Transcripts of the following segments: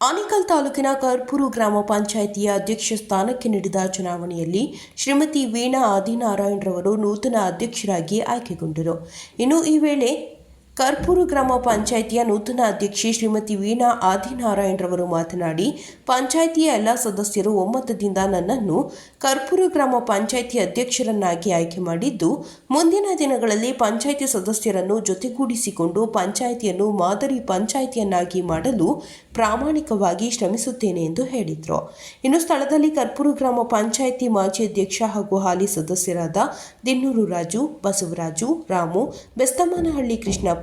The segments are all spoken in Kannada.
ಆನೇಕಲ್ ತಾಲೂಕಿನ ಕರ್ಪೂರು ಗ್ರಾಮ ಪಂಚಾಯಿತಿಯ ಅಧ್ಯಕ್ಷ ಸ್ಥಾನಕ್ಕೆ ನಡೆದ ಚುನಾವಣೆಯಲ್ಲಿ ಶ್ರೀಮತಿ ವೀಣಾ ಆದಿನಾರಾಯಣರವರು ನೂತನ ಅಧ್ಯಕ್ಷರಾಗಿ ಆಯ್ಕೆಗೊಂಡರು. ಇನ್ನು ಈ ವೇಳೆ ಕರ್ಪೂರು ಗ್ರಾಮ ಪಂಚಾಯಿತಿಯ ನೂತನ ಅಧ್ಯಕ್ಷೆ ಶ್ರೀಮತಿ ವೀಣಾ ಆದಿನಾರಾಯಣರವರು ಮಾತನಾಡಿ, ಪಂಚಾಯಿತಿಯ ಎಲ್ಲ ಸದಸ್ಯರು ಒಮ್ಮತದಿಂದ ನನ್ನನ್ನು ಕರ್ಪೂರು ಗ್ರಾಮ ಪಂಚಾಯಿತಿ ಅಧ್ಯಕ್ಷರನ್ನಾಗಿ ಆಯ್ಕೆ ಮಾಡಿದ್ದು, ಮುಂದಿನ ದಿನಗಳಲ್ಲಿ ಪಂಚಾಯಿತಿ ಸದಸ್ಯರನ್ನು ಜೊತೆಗೂಡಿಸಿಕೊಂಡು ಪಂಚಾಯಿತಿಯನ್ನು ಮಾದರಿ ಪಂಚಾಯಿತಿಯನ್ನಾಗಿ ಮಾಡಲು ಪ್ರಾಮಾಣಿಕವಾಗಿ ಶ್ರಮಿಸುತ್ತೇನೆ ಎಂದು ಹೇಳಿದರು. ಇನ್ನು ಸ್ಥಳದಲ್ಲಿ ಕರ್ಪೂರು ಗ್ರಾಮ ಪಂಚಾಯಿತಿ ಮಾಜಿ ಅಧ್ಯಕ್ಷ ಹಾಗೂ ಹಾಲಿ ಸದಸ್ಯರಾದ ದಿನ್ನೂರು ರಾಜು, ಬಸವರಾಜು, ರಾಮು, ಬೆಸ್ತಮಾನಹಳ್ಳಿ ಕೃಷ್ಣಪ್ಪ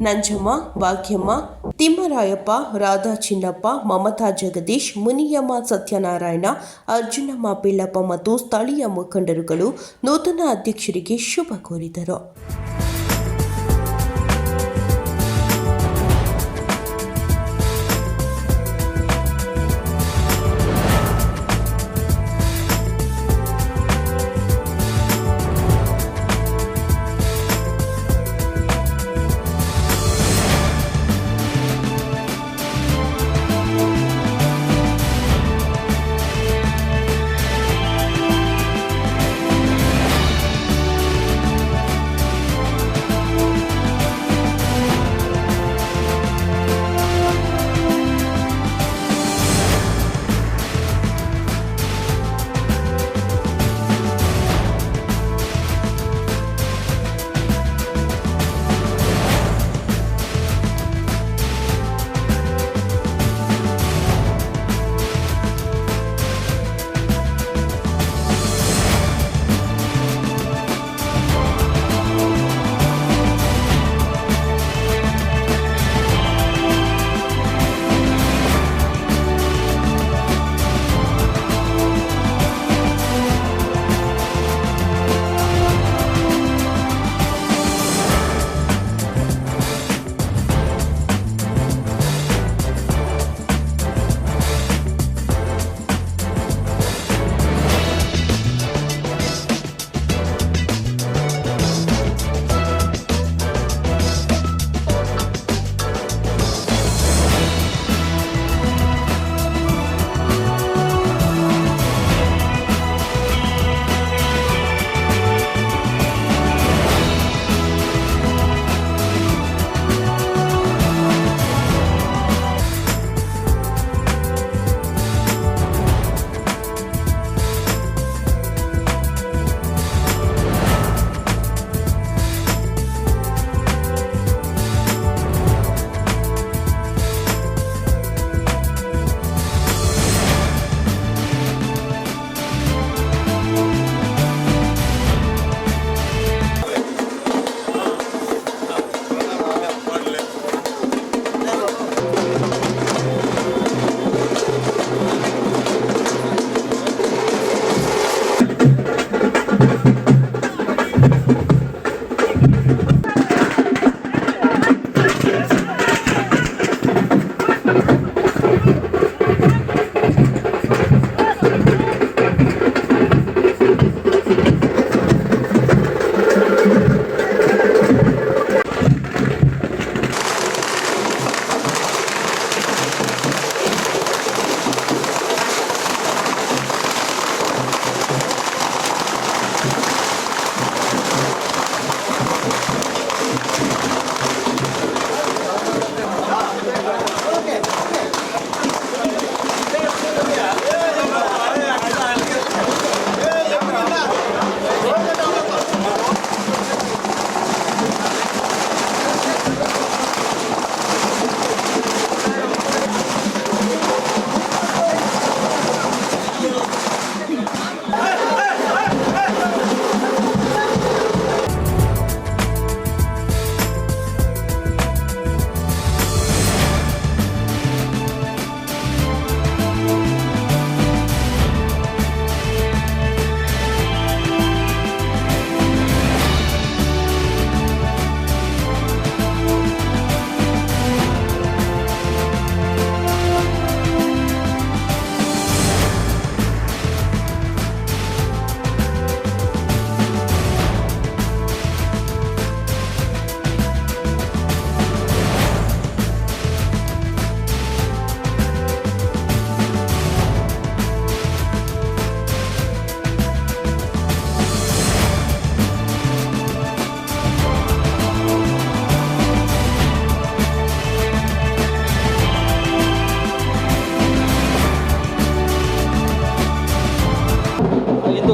ನಂಜಮ್ಮ, ಭಾಗ್ಯಮ್ಮ, ತಿಮ್ಮರಾಯಪ್ಪ, ರಾಧಾ ಚಿನ್ನಪ್ಪ, ಮಮತಾ ಜಗದೀಶ್, ಮುನಿಯಮ್ಮ ಸತ್ಯನಾರಾಯಣ, ಅರ್ಜುನಮ್ಮ ಪಿಳ್ಳಪ್ಪ ಮತ್ತು ಸ್ಥಳೀಯ ಮುಖಂಡರುಗಳು ನೂತನ ಅಧ್ಯಕ್ಷರಿಗೆ ಶುಭ ಕೋರಿದರು.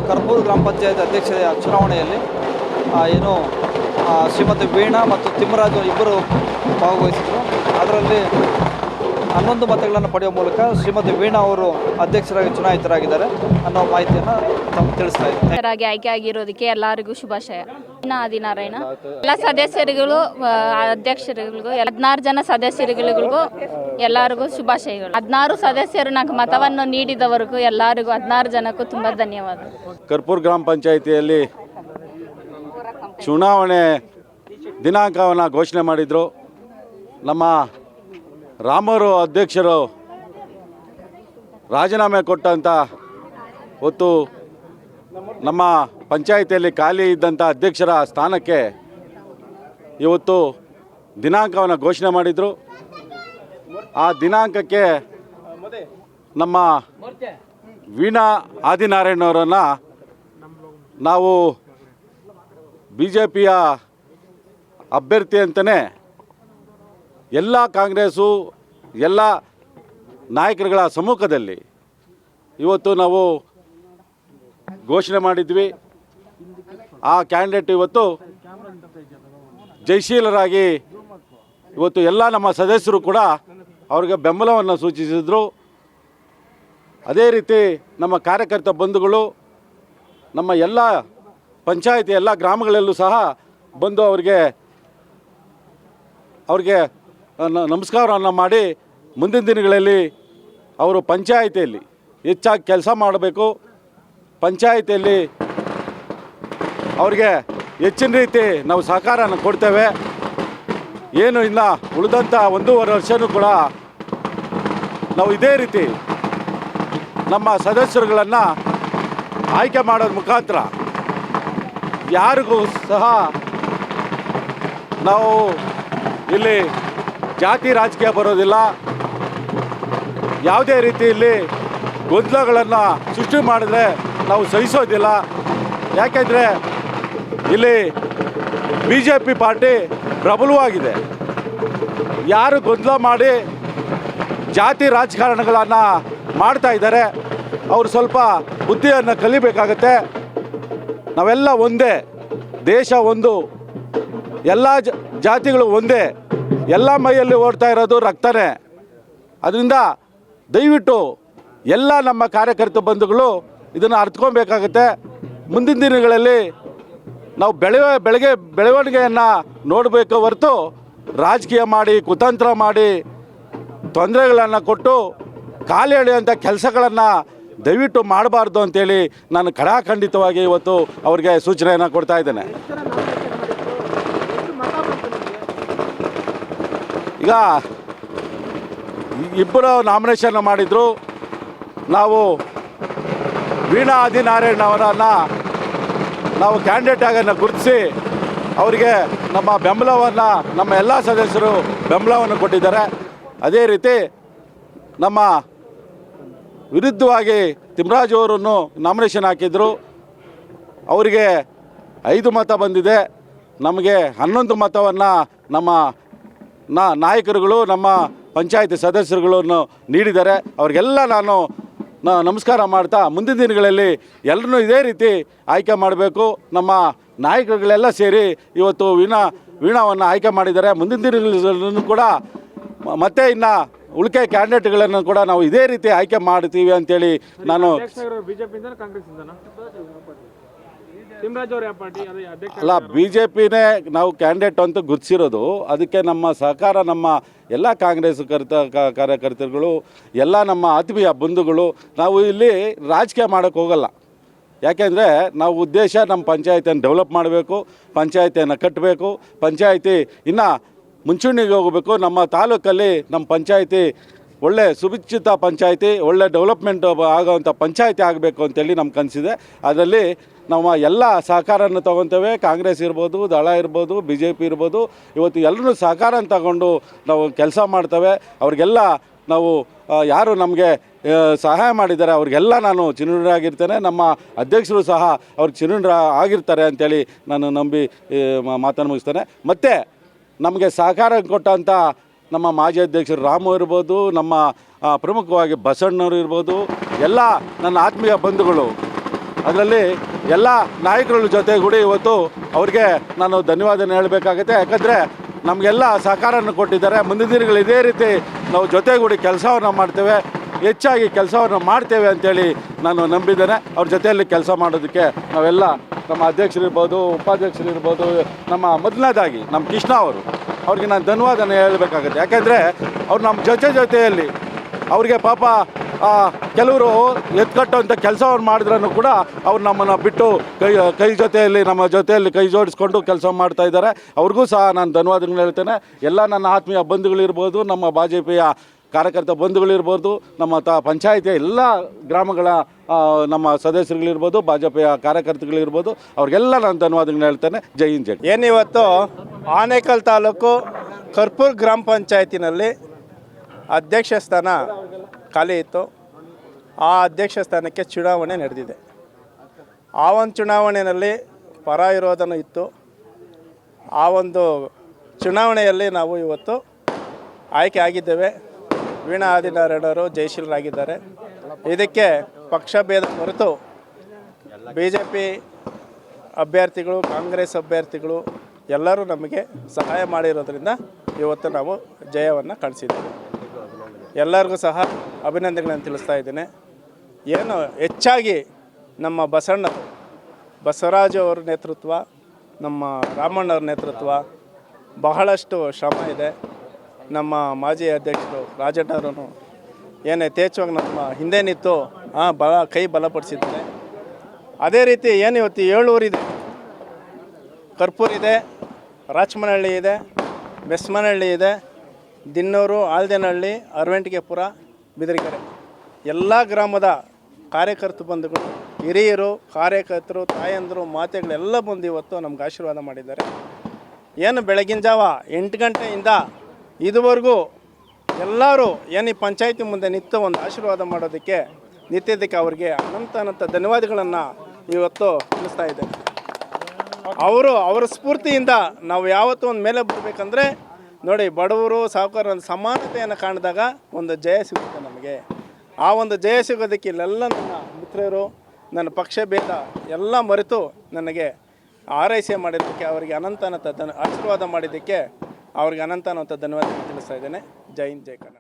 ಕರ್ಪೂರ್ ಗ್ರಾಮ ಪಂಚಾಯತ್ ಅಧ್ಯಕ್ಷರ ಚುನಾವಣೆಯಲ್ಲಿ ಏನು ಶ್ರೀಮತಿ ವೀಣಾ ಮತ್ತು ತಿಮ್ಮರಾಜು ಇಬ್ಬರು ಭಾಗವಹಿಸಿದರು. ಅದರಲ್ಲಿ ಹನ್ನೊಂದು ಮತಗಳನ್ನು ಪಡೆಯುವ ಮೂಲಕ ಶ್ರೀಮತಿ ವೀಣಾ ಅವರು ಅಧ್ಯಕ್ಷರಾಗಿ ಚುನಾಯಿತರಾಗಿದ್ದಾರೆ ಅನ್ನೋ ಮಾಹಿತಿಯನ್ನು ತಮ್ಮ ತಿಳಿಸ್ತಾ ಇದ್ದಾರೆ ಅಧ್ಯಕ್ಷರಾಗಿ ಆಯ್ಕೆ ಆಗಿರೋದಕ್ಕೆ ಎಲ್ಲರಿಗೂ ಶುಭಾಶಯ. ಇನ್ನ ಆದಿನಾರಾಯಣ ಎಲ್ಲ ಸದಸ್ಯರುಗಳು ಅಧ್ಯಕ್ಷರುಗಳಿಗೂ ಹದಿನಾರು ಜನ ಸದಸ್ಯರುಗಳಿಗೂ ಎಲ್ಲರಿಗೂ ಶುಭಾಶಯಗಳು. ಹದಿನಾರು ಸದಸ್ಯರು ನಾಲ್ಕು ಮತವನ್ನು ನೀಡಿದವರಿಗೂ ಎಲ್ಲರಿಗೂ ಹದಿನಾರು ಜನಕ್ಕೂ ತುಂಬ ಧನ್ಯವಾದ ಕರ್ಪೂರ್ ಗ್ರಾಮ ಪಂಚಾಯಿತಿಯಲ್ಲಿ ಚುನಾವಣೆ ದಿನಾಂಕವನ್ನು ಘೋಷಣೆ ಮಾಡಿದರು. ನಮ್ಮ ರಾಮರು ಅಧ್ಯಕ್ಷರು ರಾಜೀನಾಮೆ ಕೊಟ್ಟಂಥ ಹೊತ್ತು ನಮ್ಮ ಪಂಚಾಯಿತಿಯಲ್ಲಿ ಖಾಲಿ ಇದ್ದಂಥ ಅಧ್ಯಕ್ಷರ ಸ್ಥಾನಕ್ಕೆ ಇವತ್ತು ದಿನಾಂಕವನ್ನು ಘೋಷಣೆ ಮಾಡಿದರು. ಆ ದಿನಾಂಕಕ್ಕೆ ನಮ್ಮ ವೀಣಾ ಆದಿನಾರಾಯಣವರನ್ನು ನಾವು ಬಿ ಜೆ ಪಿಯ ಅಭ್ಯರ್ಥಿ ಅಂತಲೇ ಎಲ್ಲ ಕಾಂಗ್ರೆಸ್ಸು, ಎಲ್ಲ ನಾಯಕರುಗಳ ಸಮ್ಮುಖದಲ್ಲಿ ಇವತ್ತು ನಾವು ಘೋಷಣೆ ಮಾಡಿದ್ವಿ. ಆ ಕ್ಯಾಂಡಿಡೇಟ್ ಇವತ್ತು ಜಯಶೀಲರಾಗಿ ಇವತ್ತು ಎಲ್ಲ ನಮ್ಮ ಸದಸ್ಯರು ಕೂಡ ಅವ್ರಿಗೆ ಬೆಂಬಲವನ್ನು ಸೂಚಿಸಿದರು. ಅದೇ ರೀತಿ ನಮ್ಮ ಕಾರ್ಯಕರ್ತ ಬಂಧುಗಳು, ನಮ್ಮ ಎಲ್ಲ ಪಂಚಾಯತಿ, ಎಲ್ಲ ಗ್ರಾಮಗಳಲ್ಲೂ ಸಹ ಬಂದು ಅವರಿಗೆ, ಅವ್ರಿಗೆ ನಮಸ್ಕಾರವನ್ನು ಮಾಡಿ ಮುಂದಿನ ದಿನಗಳಲ್ಲಿ ಅವರು ಪಂಚಾಯಿತಿಯಲ್ಲಿ ಹೆಚ್ಚಾಗಿ ಕೆಲಸ ಮಾಡಬೇಕು. ಪಂಚಾಯಿತಿಯಲ್ಲಿ ಅವ್ರಿಗೆ ಹೆಚ್ಚಿನ ರೀತಿ ನಾವು ಸಹಕಾರನ ಕೊಡ್ತೇವೆ. ಏನು ಇಲ್ಲ ಉಳಿದಂಥ ಒಂದೂವರೆ ವರ್ಷವೂ ಕೂಡ ನಾವು ಇದೇ ರೀತಿ ನಮ್ಮ ಸದಸ್ಯರುಗಳನ್ನು ಆಯ್ಕೆ ಮಾಡೋದ್ರ ಮುಖಾಂತರ ಯಾರಿಗೂ ಸಹ ನಾವು ಇಲ್ಲಿ ಜಾತಿ ರಾಜಕೀಯ ಬರೋದಿಲ್ಲ. ಯಾವುದೇ ರೀತಿಯಲ್ಲಿ ಗೊಂದಲಗಳನ್ನು ಸೃಷ್ಟಿ ಮಾಡಿದ್ರೆ ನಾವು ಸಹಿಸೋದಿಲ್ಲ. ಯಾಕೆಂದರೆ ಇಲ್ಲಿ ಬಿ ಜೆ ಪಿ ಪಾರ್ಟಿ ಪ್ರಬಲವಾಗಿದೆ. ಯಾರು ಗೊಂದಲ ಮಾಡಿ ಜಾತಿ ರಾಜಕಾರಣಗಳನ್ನು ಮಾಡ್ತಾ ಇದ್ದಾರೆ, ಅವರು ಸ್ವಲ್ಪ ಬುದ್ಧಿಯನ್ನು ಕಲಿಬೇಕಾಗತ್ತೆ. ನಾವೆಲ್ಲ ಒಂದೇ, ದೇಶ ಒಂದು, ಎಲ್ಲ ಜಾತಿಗಳು ಒಂದೇ. ಎಲ್ಲ ಮೈಯಲ್ಲಿ ಓಡ್ತಾ ಇರೋದು ರಕ್ತನೇ. ಅದರಿಂದ ದಯವಿಟ್ಟು ಎಲ್ಲ ನಮ್ಮ ಕಾರ್ಯಕರ್ತ ಬಂಧುಗಳು ಇದನ್ನು ಅರ್ಥಕೊಬೇಕಾಗತ್ತೆ ಮುಂದಿನ ದಿನಗಳಲ್ಲಿ ನಾವು ಬೆಳೆ ಬೆಳಗ್ಗೆ, ಬೆಳವಣಿಗೆಯನ್ನು ನೋಡಬೇಕು ಹೊರತು ರಾಜಕೀಯ ಮಾಡಿ, ಕುತಂತ್ರ ಮಾಡಿ ತೊಂದರೆಗಳನ್ನು ಕೊಟ್ಟು ಕಾಲು ಎಳೆಯುವಂಥ ಕೆಲಸಗಳನ್ನು ದಯವಿಟ್ಟು ಮಾಡಬಾರ್ದು ಅಂತೇಳಿ ನಾನು ಕಡಾಖಂಡಿತವಾಗಿ ಇವತ್ತು ಅವ್ರಿಗೆ ಸೂಚನೆಯನ್ನು ಕೊಡ್ತಾ ಇದ್ದೇನೆ. ಈಗ ಇಬ್ಬರು ನಾಮಿನೇಷನ್ ಮಾಡಿದರು. ನಾವು ವೀಣಾ ಆದಿನಾರಾಯಣ ಅವರನ್ನು ನಾವು ಕ್ಯಾಂಡಿಡೇಟ್ ಆಗನ್ನು ಗುರುತಿಸಿ ಅವರಿಗೆ ನಮ್ಮ ಬೆಂಬಲವನ್ನು, ನಮ್ಮ ಎಲ್ಲ ಸದಸ್ಯರು ಬೆಂಬಲವನ್ನು ಕೊಟ್ಟಿದ್ದಾರೆ. ಅದೇ ರೀತಿ ನಮ್ಮ ವಿರುದ್ಧವಾಗಿ ತಿಮ್ಮರಾಜು ಅವರನ್ನು ನಾಮಿನೇಷನ್ ಹಾಕಿದ್ರು. ಅವರಿಗೆ ಐದು ಮತ ಬಂದಿದೆ. ನಮಗೆ ಹನ್ನೊಂದು ಮತವನ್ನು ನಮ್ಮ ನಾ ನಾಯಕರುಗಳು, ನಮ್ಮ ಪಂಚಾಯತಿ ಸದಸ್ಯರುಗಳನ್ನು ನೀಡಿದ್ದಾರೆ ಅವರಿಗೆಲ್ಲ ನಾನು ನಮಸ್ಕಾರ ಮಾಡ್ತಾ ಮುಂದಿನ ದಿನಗಳಲ್ಲಿ ಎಲ್ಲರನ್ನೂ ಇದೇ ರೀತಿ ಆಯ್ಕೆ ಮಾಡಬೇಕು. ನಮ್ಮ ನಾಯಕರುಗಳೆಲ್ಲ ಸೇರಿ ಇವತ್ತು ವೀಣಾ, ವೀಣಾವನ್ನು ಆಯ್ಕೆ ಮಾಡಿದ್ದಾರೆ. ಮುಂದಿನ ದಿನಗಳನ್ನು ಕೂಡ ಮತ್ತೆ ಇನ್ನು ಉಳಿಕೆ ಕ್ಯಾಂಡಿಡೇಟ್ಗಳನ್ನು ಕೂಡ ನಾವು ಇದೇ ರೀತಿ ಆಯ್ಕೆ ಮಾಡ್ತೀವಿ ಅಂತೇಳಿ ನಾನು ಬಿಜೆಪಿಯಿಂದ ಕಾಂಗ್ರೆಸ್ ಇಂದನ ತಿಮ್ಮರಾಜ್ ಅವ್ರ ಯಾವ ಪಾರ್ಟಿ ಅದೇ ಅಧ್ಯಕ್ಷ ಅಲ್ಲ ಬಿ ಜೆ ಪಿನೇ ನಾವು ಕ್ಯಾಂಡಿಡೇಟ್ ಅಂತ ಗುರುತಿಸಿರೋದು ಅದಕ್ಕೆ ನಮ್ಮ ಸಹಕಾರ ನಮ್ಮ ಎಲ್ಲ ಕಾಂಗ್ರೆಸ್ ಕರ್ತ ಕ- ಕಾರ್ಯಕರ್ತರುಗಳು ಎಲ್ಲ ನಮ್ಮ ಆತ್ಮೀಯ ಬಂಧುಗಳು ನಾವು ಇಲ್ಲಿ ರಾಜಕೀಯ ಮಾಡೋಕ್ಕೆ ಹೋಗಲ್ಲ. ಯಾಕೆಂದರೆ ನಾವು ಉದ್ದೇಶ ನಮ್ಮ ಪಂಚಾಯತಿಯನ್ನು ಡೆವಲಪ್ ಮಾಡಬೇಕು ಪಂಚಾಯತಿಯನ್ನು ಕಟ್ಟಬೇಕು ಪಂಚಾಯತಿ ಇನ್ನು ಮುಂಚೂಣಿಗೆ ಹೋಗಬೇಕು ನಮ್ಮ ತಾಲೂಕಲ್ಲಿ ನಮ್ಮ ಪಂಚಾಯತಿ ಒಳ್ಳೆ ಸುಭಿಕ್ಷಿತ ಪಂಚಾಯಿತಿ, ಒಳ್ಳೆ ಡೆವಲಪ್ಮೆಂಟ್ ಆಗೋವಂಥ ಪಂಚಾಯಿತಿ ಆಗಬೇಕು ಅಂತೇಳಿ ನಮ್ಮ ಕನಸಿದೆ. ಅದರಲ್ಲಿ ನಮ್ಮ ಎಲ್ಲ ಸಹಕಾರವನ್ನು ತಗೊತೇವೆ. ಕಾಂಗ್ರೆಸ್ ಇರ್ಬೋದು, ದಳ ಇರ್ಬೋದು ಬಿ ಜೆ ಪಿ ಇರ್ಬೋದು. ಇವತ್ತು ಎಲ್ಲರೂ ಸಹಕಾರ ತಗೊಂಡು ನಾವು ಕೆಲಸ ಮಾಡ್ತೇವೆ. ಅವ್ರಿಗೆಲ್ಲ ನಾವು ಯಾರು ನಮಗೆ ಸಹಾಯ ಮಾಡಿದ್ದಾರೆ ಅವ್ರಿಗೆಲ್ಲ ನಾನು ಚಿರುಣರಾಗಿರ್ತೇನೆ ನಮ್ಮ ಅಧ್ಯಕ್ಷರು ಸಹ ಅವ್ರಿಗೆ ಚಿರುಣರ ಆಗಿರ್ತಾರೆ ಅಂತೇಳಿ ನಾನು ನಂಬಿ ಮಾತನ್ನು ಮುಗಿಸ್ತೇನೆ. ಮತ್ತು ನಮಗೆ ಸಹಕಾರ ಕೊಟ್ಟಂಥ ನಮ್ಮ ಮಾಜಿ ಅಧ್ಯಕ್ಷರು ರಾಮು ಇರ್ಬೋದು, ನಮ್ಮ ಪ್ರಮುಖವಾಗಿ ಬಸಣ್ಣವರು ಇರ್ಬೋದು, ಎಲ್ಲ ನನ್ನ ಆತ್ಮೀಯ ಬಂಧುಗಳು. ಅದರಲ್ಲಿ ಎಲ್ಲ ನಾಯಕರುಗಳ ಜೊತೆಗೂಡಿ ಇವತ್ತು ಅವ್ರಿಗೆ ನಾನು ಧನ್ಯವಾದ ಹೇಳಬೇಕಾಗುತ್ತೆ. ಯಾಕಂದರೆ ನಮಗೆಲ್ಲ ಸಹಕಾರವನ್ನು ಕೊಟ್ಟಿದ್ದಾರೆ. ಮುಂದಿನ ದಿನಗಳು ಇದೇ ರೀತಿ ನಾವು ಜೊತೆಗೂಡಿ ಕೆಲಸವನ್ನು ಮಾಡ್ತೇವೆ. ಹೆಚ್ಚಾಗಿ ಕೆಲಸವನ್ನು ಮಾಡ್ತೇವೆ ಅಂತೇಳಿ ನಾನು ನಂಬಿದ್ದೇನೆ. ಅವ್ರ ಜೊತೆಯಲ್ಲಿ ಕೆಲಸ ಮಾಡೋದಕ್ಕೆ ನಾವೆಲ್ಲ ನಮ್ಮ ಅಧ್ಯಕ್ಷರಿರ್ಬೋದು, ಉಪಾಧ್ಯಕ್ಷರಿರ್ಬೋದು, ನಮ್ಮ ಮೊದಲನೇದಾಗಿ ನಮ್ಮ ಕೃಷ್ಣ ಅವರು. ಅವ್ರಿಗೆ ನಾನು ಧನ್ಯವಾದನ ಹೇಳಬೇಕಾಗುತ್ತೆ. ಯಾಕೆಂದರೆ ಅವ್ರು ನಮ್ಮ ಜೊತೆ ಜೊತೆಯಲ್ಲಿ ಅವ್ರಿಗೆ ಪಾಪ ಕೆಲವರು ಎತ್ಕಟ್ಟುವಂಥ ಕೆಲಸವನ್ನು ಮಾಡಿದ್ರೂ ಕೂಡ ಅವ್ರು ನಮ್ಮನ್ನು ಬಿಟ್ಟು ಕೈ ಕೈ ಜೊತೆಯಲ್ಲಿ, ನಮ್ಮ ಜೊತೆಯಲ್ಲಿ ಕೈ ಜೋಡಿಸ್ಕೊಂಡು ಕೆಲಸ ಮಾಡ್ತಾ ಇದ್ದಾರೆ. ಅವ್ರಿಗೂ ಸಹ ನಾನು ಧನ್ಯವಾದಗಳು ಹೇಳ್ತೇನೆ. ಎಲ್ಲ ನನ್ನ ಆತ್ಮೀಯ ಬಂಧುಗಳಿರ್ಬೋದು, ನಮ್ಮ ಭಾಜಪಿಯ ಕಾರ್ಯಕರ್ತ ಬಂಧುಗಳಿರ್ಬೋದು, ನಮ್ಮ ತ ಪಂಚಾಯತಿಯ ಎಲ್ಲ ಗ್ರಾಮಗಳ ನಮ್ಮ ಸದಸ್ಯರುಗಳಿರ್ಬೋದು, ಭಾಜಪೆಯ ಕಾರ್ಯಕರ್ತರುಗಳಿರ್ಬೋದು, ಅವ್ರಿಗೆಲ್ಲ ನಾನು ಧನ್ಯವಾದಗಳನ್ನ ಹೇಳ್ತೇನೆ. ಜೈ ಹಿಂದ್, ಜೈ ಏನಿವತ್ತು ಆನೇಕಲ್ ತಾಲೂಕು ಕರ್ಪೂರ್ ಗ್ರಾಮ ಪಂಚಾಯತಿನಲ್ಲಿ ಅಧ್ಯಕ್ಷ ಸ್ಥಾನ ಖಾಲಿ ಇತ್ತು. ಆ ಅಧ್ಯಕ್ಷ ಸ್ಥಾನಕ್ಕೆ ಚುನಾವಣೆ ನಡೆದಿದೆ. ಆ ಒಂದು ಚುನಾವಣೆಯಲ್ಲಿ ಪರ ವಿರೋಧನೂ ಇತ್ತು. ಆ ಒಂದು ಚುನಾವಣೆಯಲ್ಲಿ ನಾವು ಇವತ್ತು ಆಯ್ಕೆ ಆಗಿದ್ದೇವೆ. ವೀಣಾ ಆದಿನಾರಾಯಣರು ಜಯಶೀಲರಾಗಿದ್ದಾರೆ. ಇದಕ್ಕೆ ಪಕ್ಷ ಭೇದ ಹೊರತು ಬಿ ಜೆ ಪಿ ಅಭ್ಯರ್ಥಿಗಳು, ಕಾಂಗ್ರೆಸ್ ಅಭ್ಯರ್ಥಿಗಳು ಎಲ್ಲರೂ ನಮಗೆ ಸಹಾಯ ಮಾಡಿರೋದ್ರಿಂದ ಇವತ್ತು ನಾವು ಜಯವನ್ನು ಕಳಿಸಿದ್ದೇವೆ ಎಲ್ಲರಿಗೂ ಸಹ ಅಭಿನಂದನೆಗಳನ್ನು ತಿಳಿಸ್ತಾ ಇದ್ದೇನೆ. ಏನು ಹೆಚ್ಚಾಗಿ ನಮ್ಮ ಬಸಣ್ಣ, ಬಸವರಾಜು ಅವರ ನೇತೃತ್ವ, ನಮ್ಮ ರಾಮಣ್ಣವ್ರ ನೇತೃತ್ವ ಬಹಳಷ್ಟು ಶ್ರಮ ಇದೆ. ನಮ್ಮ ಮಾಜಿ ಅಧ್ಯಕ್ಷರು ರಾಜಣ್ಣವರು ಏನು ಯಥೇಚ್ಛವಾಗಿ ನಮ್ಮ ಹಿಂದೆ ನಿಂತು ಹಾಂ ಬಲ, ಕೈ ಬಲಪಡಿಸಿದ್ದಾರೆ. ಅದೇ ರೀತಿ ಏನು ಇವತ್ತು ಏಳೂರಿದೆ ಕರ್ಪೂರ್ ಇದೆ ರಾಚಮನಹಳ್ಳಿ ಇದೆ ಬೆಸ್ಮನಹಳ್ಳಿ ಇದೆ, ದಿನ್ನೂರು, ಆಲ್ದೇನಹಳ್ಳಿ ಅರವೆಂಟಿಗೆಪುರ ಬಿದರಿಕೆರೆ. ಎಲ್ಲ ಗ್ರಾಮದ ಕಾರ್ಯಕರ್ತ ಬಂಧುಗಳು, ಹಿರಿಯರು, ಕಾರ್ಯಕರ್ತರು, ತಾಯಂದರು, ಮಾತೆಗಳೆಲ್ಲ ಬಂದು ಇವತ್ತು ನಮ್ಗೆ ಆಶೀರ್ವಾದ ಮಾಡಿದ್ದಾರೆ. ಏನು ಬೆಳಗಿನ ಜಾವ ಎಂಟು ಗಂಟೆಯಿಂದ ಇದುವರೆಗೂ ಎಲ್ಲರೂ ಏನು ಈ ಪಂಚಾಯತಿ ಮುಂದೆ ನಿತ್ಯ ಒಂದು ಆಶೀರ್ವಾದ ಮಾಡೋದಕ್ಕೆ ನಿತ್ಯದಕ್ಕೆ ಅವರಿಗೆ ಅನಂತ ಅನಂತ ಧನ್ಯವಾದಗಳನ್ನು ಇವತ್ತು ತಿಳಿಸ್ತಾ ಇದ್ದೇನೆ. ಅವರು ಅವರ ಸ್ಫೂರ್ತಿಯಿಂದ ನಾವು ಯಾವತ್ತೂ ಒಂದು ಮೇಲೆ ಬರಬೇಕಂದ್ರೆ ನೋಡಿ ಬಡವರು ಸಾಹುಕಾರ ಸಮಾನತೆಯನ್ನು ಕಾಣಿದಾಗ ಒಂದು ಜಯ ಸಿಗುತ್ತೆ ನಮಗೆ. ಆ ಒಂದು ಜಯ ಸಿಗೋದಕ್ಕೆ ಇಲ್ಲೆಲ್ಲ ನನ್ನ ಮಿತ್ರರು, ನನ್ನ ಪಕ್ಷ ಭೇದ ಎಲ್ಲ ಮರೆತು ನನಗೆ ಆರೈಕೆ ಮಾಡಿದ್ದಕ್ಕೆ, ಅವರಿಗೆ ಅನಂತ ಅನಂತ ಆಶೀರ್ವಾದ ಮಾಡಿದ್ದಕ್ಕೆ ಅವ್ರಿಗೆ ಅನಂತ ಅನಂತ ಧನ್ಯವಾದ ತಿಳಿಸ್ತಾ ಇದ್ದೇನೆ. ಜೈ ಹಿಂದ್ ಜೈ ಕನ್ನಡ.